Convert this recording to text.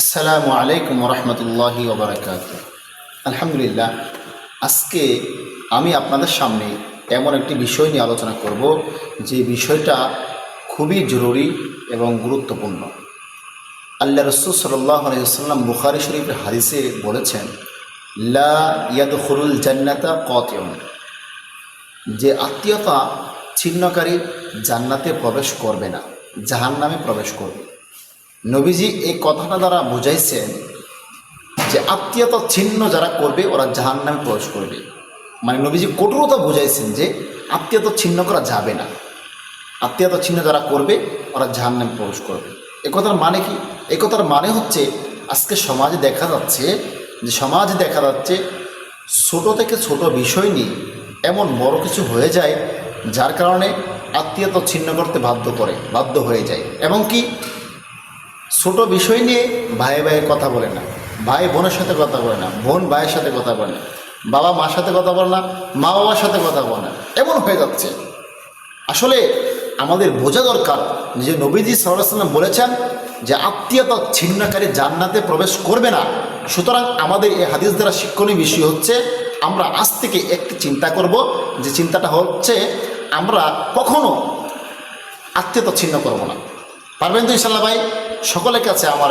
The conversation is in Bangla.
আসসালামু আলাইকুম রহমতুল্লাহি আলহামদুলিল্লাহ, আজকে আমি আপনাদের সামনে এমন একটি বিষয় নিয়ে আলোচনা করব, যে বিষয়টা খুবই জরুরি এবং গুরুত্বপূর্ণ। আল্লাহ রসুল সাল্লাহ বুখারি শরীফের হাদিসে বলেছেন, লা ইয়াদখুরুল জান্নাতা কতিয়ন যে আত্মীয়তা ছিন্নকারী জান্নাতে প্রবেশ করবে না, জাহান্নামে প্রবেশ করবে। নবীজি এই কথাটা দ্বারা বুঝাইছেন যে আত্মীয়তা ছিন্ন যারা করবে, ওরা জাহান নামে প্রবেশ করবে। মানে নবীজি কঠোরতা বুঝাইছেন যে আত্মীয়তা ছিন্ন করা যাবে না। আত্মীয়তা ছিন্ন যারা করবে, ওরা জাহান নামে প্রবেশ করবে। এ কথার মানে কি? এ কথার মানে হচ্ছে, আজকে সমাজে দেখা যাচ্ছে যে সমাজে দেখা যাচ্ছে ছোট থেকে ছোট বিষয় নিয়ে এমন বড় কিছু হয়ে যায়, যার কারণে আত্মীয়তা ছিন্ন করতে বাধ্য করে, বাধ্য হয়ে যায়। এবং কি? ছোট বিষয় নিয়ে ভাই ভাইয়ের কথা বলে না। ভাই বোনের সাথে কথা বলে না, বোন ভাইয়ের সাথে কথা বলে না, বাবা মার সাথে কথা বলে না, মা বাবার সাথে কথা বলে না। এমন হয়ে যাচ্ছে। আসলে আমাদের বোঝা দরকার, যে নবীজি সাল্লাম বলেছেন যে আত্মীয়তা ছিন্নকারী জান্নাতে প্রবেশ করবে না। সুতরাং আমাদের এই হাদিস দ্বারা শিক্ষণীয় বিষয় হচ্ছে, আমরা আজ থেকে একটি চিন্তা করব, যে চিন্তাটা হচ্ছে, আমরা কখনো আত্মীয়তা ছিন্ন করব না। পারবেন তো ইনশাল্লাহ ভাই? সকলের কাছে আমার